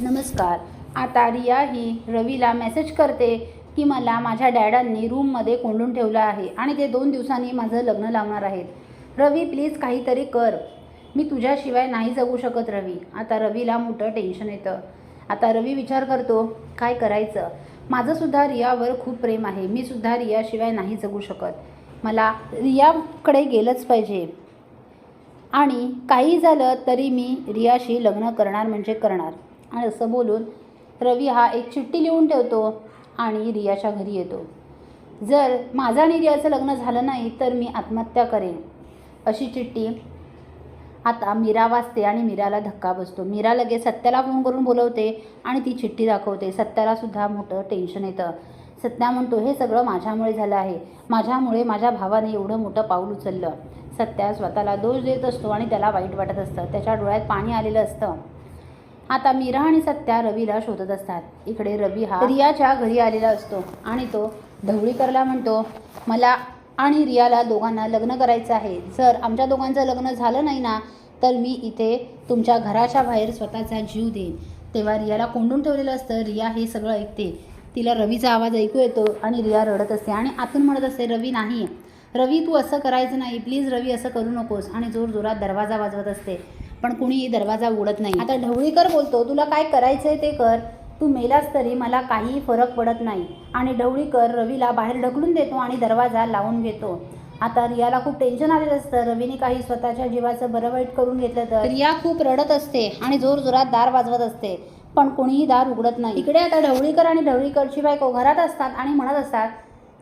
नमस्कार. आता रिया ही रवीला मेसेज करते की मला माझ्या डॅडांनी रूममध्ये कोंडून ठेवलं आहे आणि ते दोन दिवसांनी माझं लग्न लावणार आहेत. रवी प्लीज काहीतरी कर. मी तुझ्याशिवाय नाही जगू शकत रवी. आता रवीला मोठं टेन्शन येतं. आता रवी विचार करतो काय करायचं? माझंसुद्धा रियावर खूप प्रेम आहे. मी सुद्धा रियाशिवाय नाही जगू शकत. मला रियाकडे गेलंच पाहिजे. आणि काही झालं तरी मी रियाशी लग्न करणार म्हणजे करणार. आणि असं बोलून रवी हा एक चिठ्ठी लिहून ठेवतो आणि रियाच्या घरी येतो. जर माझं आणि रियाचं लग्न झालं नाही तर मी आत्महत्या करेन. अशी चिठ्ठी आता मीरा वाचते आणि मीराला धक्का बसतो. मीरा लगेच सत्याला फोन करून बोलवते आणि ती चिठ्ठी दाखवते. सत्यालासुद्धा मोठं टेन्शन येतं. सत्या म्हणतो हे सगळं माझ्यामुळे झालं आहे. माझ्यामुळे माझ्या भावाने एवढं मोठं पाऊल उचललं. सत्या स्वतःला दोष देत असतो आणि त्याला वाईट वाटत असतं. त्याच्या डोळ्यात पाणी आलेलं असतं. आता मीरा आणि सत्या रवीला शोधत असतात. इकडे रवी हा रियाच्या घरी आलेला असतो आणि तो ढवळीकरला म्हणतो मला आणि रियाला दोघांना लग्न करायचं आहे. जर आमच्या दोघांचं लग्न झालं नाही ना तर मी इथे तुमच्या घराच्या बाहेर स्वतःचा जीव देईन. तेव्हा रियाला कोंडून ठेवलेलं असतं. रिया हे सगळं ऐकते. तिला रवीचा आवाज ऐकू येतो आणि रिया रडत असते आणि आतून म्हणत असते रवी नाही रवी तू असं करायचं नाही. प्लीज रवी असं करू नकोस. आणि जोर जोरात दरवाजा वाजवत असते. पण कुणीही दरवाजा उघडत नाही. आता ढवळीकर बोलतो तुला काय करायचंय ते कर. तू मेलास तरी मला काही फरक पडत नाही. आणि ढवळीकर रवीला बाहेर ढकलून देतो आणि दरवाजा लावून घेतो. आता रियाला खूप टेन्शन आलेलं असतं. रवीने काही स्वतःच्या जीवाचं बरं वाईट करून घेतलं तर? रिया खूप रडत असते आणि जोर जोरात दार वाजवत असते. पण कोणीही दार उघडत नाही. इकडे आता ढवळीकर आणि ढवळीकरची बायको घरात असतात आणि म्हणत असतात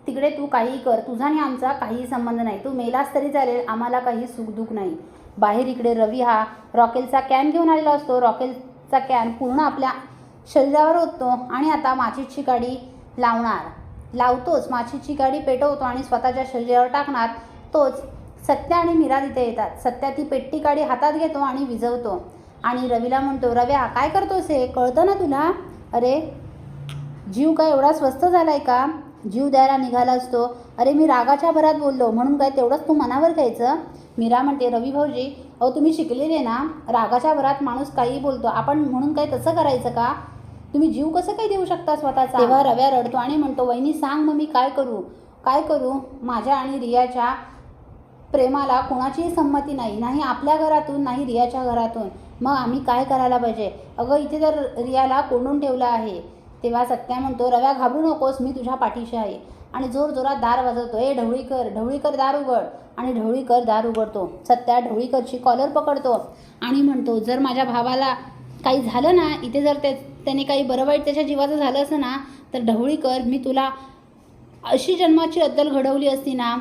तिकडे तू काही कर. तुझा आणि आमचा काहीही संबंध नाही. तू मेलास तरी चालेल. आम्हाला काही सुखदुःख नाही. बाहेर इकडे रवी हा रॉकेलचा कॅन घेऊन आलेला असतो. रॉकेलचा कॅन पूर्ण आपल्या शरीरावर ओततो आणि आता माचीची गाडी लावणार. लावतोच. माचीची गाडी पेटवतो आणि स्वतःच्या शरीरावर टाकणार. तोच सत्या आणि मीरा तिथे येतात. सत्या ती पेट्टी काडी हातात घेतो आणि विझवतो आणि रवीला म्हणतो रव्या काय करतोस हे? कळतं ना तुला? अरे जीव काय एवढा स्वस्त झालाय का? जीव द्यायला निघाला असतो. अरे मी रागाच्या भरात बोललो. म्हणून काय तेवढंच तू मनावर घ्यायचं? मीरा म्हणते रवी भाऊजी अहो तुम्ही शिकलेले ना? रागाच्या भरात माणूस काही बोलतो. आपण म्हणून काय तसं करायचं का? तुम्ही जीव कसं काही देऊ शकता स्वतःचा? तेव्हा रव्या रडतो आणि म्हणतो वहिनी सांग मग मी काय करू? काय करू? माझ्या आणि रियाच्या प्रेमाला कोणाचीही संमती नाही. नाही आपल्या घरातून नाही रियाच्या घरातून. मग आम्ही काय करायला पाहिजे? अगं इथे तर रियाला कोंडून ठेवलं आहे. तेव्हा सत्या म्हणतो रव्या घाबरू नकोस मी तुझ्या पाठीशी आहे. आणि जोर जोरात दार वाजवतो ए ढवळीकर ढवळीकर दार उघड. आणि ढवळीकर दार उघडतो. सत्या ढवळीकरची कॉलर पकडतो आणि म्हणतो जर माझ्या भावाला काही झालं ना इथे जर ते त्याने काही बरं वाईट त्याच्या जीवाचं झालं असं ना तर ढवळीकर मी तुला अशी जन्माची अद्दल घडवली असती ना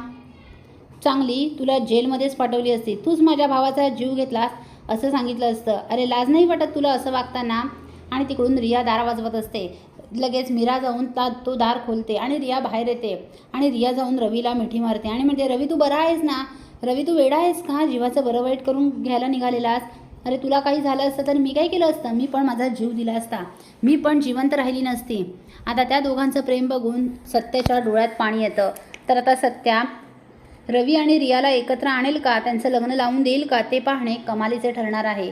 चांगली तुला जेलमध्येच पाठवली असती. तूच माझ्या भावाचा जीव घेतलास असं सांगितलं असतं. अरे लाज नाही वाटत तुला असं वागताना? आणि तिकडून रिया दार वाजवत असते. लगेच मीरा जाऊन ता तो दार खोलते आणि रिया बाहेर येते. आणि रिया जाऊन रवीला मिठी मारते. आणि म्हणते रवी तू बरा आहेस ना? रवी तू वेडा आहेस का? जीवाचं बरं वाईट करून घ्यायला निघालेलास अरे तुला काही झालं असतं तर मी काय केलं असतं? मी पण माझा जीव दिला असता. मी पण जिवंत राहिली नसती. आता त्या दोघांचं प्रेम बघून सत्याच्या डोळ्यात पाणी येतं. तर आता सत्या रवी आणि रियाला एकत्र आणेल का? त्यांचं लग्न लावून देईल का? ते पाहणे कमालीचे ठरणार आहे.